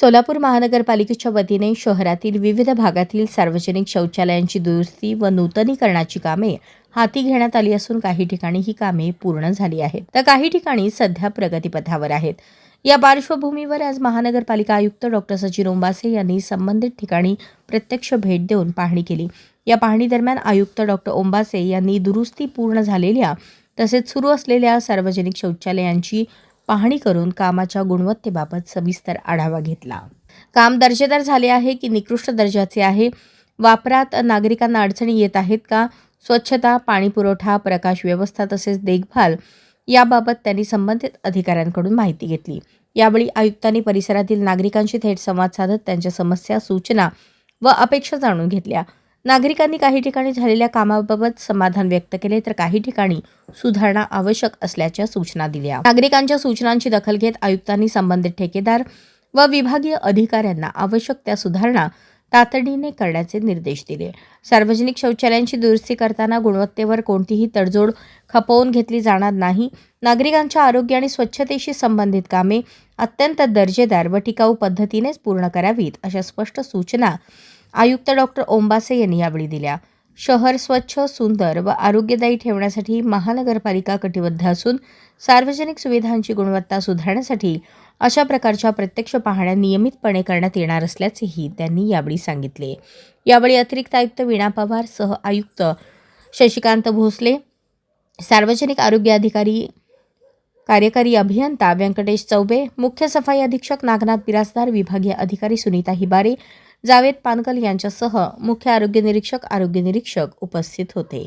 सोलापूर महानगरपालिकेच्या वतीने शहरातील विविध भागातील सार्वजनिक शौचालयांची दुरुस्ती व नूतनीकरणाची कामे हाती घेण्यात आली असून काही ठिकाणी ही कामे पूर्ण झाली आहेत. तर काही ठिकाणी सध्या प्रगतीपथावर आहेत. या पार्श्वभूमीवर आज महानगरपालिका आयुक्त डॉक्टर सचिन ओंबासे यांनी संबंधित ठिकाणी प्रत्यक्ष भेट देऊन पाहणी केली. या पाहणीदरम्यान आयुक्त डॉक्टर ओंबासे यांनी दुरुस्ती पूर्ण झालेल्या तसेच सुरू असलेल्या सार्वजनिक शौचालयांची पाहणी करून कामाच्या गुणवत्तेबाबत सविस्तर आढावा घेतला. काम दर्जेदार झाले आहे की निकृष्ट दर्जाचे आहे? वापरात नागरिकांना अडचणी येत आहेत का? स्वच्छता पाणीपुरवठा प्रकाश व्यवस्था तसेच देखभाल याबाबत त्यांनी संबंधित अधिकाऱ्यांकडून माहिती घेतली. यावेळी आयुक्तांनी परिसरातील नागरिकांशी थेट संवाद साधत त्यांच्या समस्या सूचना व अपेक्षा जाणून घेतल्या. नागरिकांनी काही ठिकाणी झालेल्या कामाबाबत समाधान व्यक्त केले तर काही ठिकाणी सुधारणा आवश्यक असल्याच्या सूचना दिल्या. नागरिकांच्या सूचनांची दखल घेत आयुक्तांनी संबंधित ठेकेदार व विभागीय अधिकाऱ्यांना आवश्यक त्या सुधारणा तातडीने करण्याचे निर्देश दिले. सार्वजनिक शौचालयांची दुरुस्ती करताना गुणवत्तेवर कोणतीही तडजोड खपवून घेतली जाणार नाही. नागरिकांच्या आरोग्य आणि स्वच्छतेशी संबंधित कामे अत्यंत दर्जेदार व टिकाऊ पद्धतीनेच पूर्ण करावीत अशा स्पष्ट सूचना आयुक्त डॉक्टर ओंबासे यांनी यावेळी दिल्या. शहर स्वच्छ सुंदर व आरोग्यदायी ठेवण्यासाठी महानगरपालिका कटिबद्ध असून सार्वजनिक सुविधांची गुणवत्ता सुधारण्यासाठी अशा प्रकारच्या प्रत्यक्ष पाहण्या नियमितपणे करण्यात येणार असल्याचेही त्यांनी यावेळी सांगितले. यावेळी अतिरिक्त आयुक्त वीणा पवार सह आयुक्त शशिकांत भोसले सार्वजनिक आरोग्य अधिकारी कार्यकारी अभियंता व्यंकटेश चौबे मुख्य सफाई अधीक्षक नागनाथ बिराजदार विभागीय अधिकारी सुनीता हिबारे जावेद पानकल यांच्यासह मुख्य आरोग्य निरीक्षक आरोग्य निरीक्षक उपस्थित होते.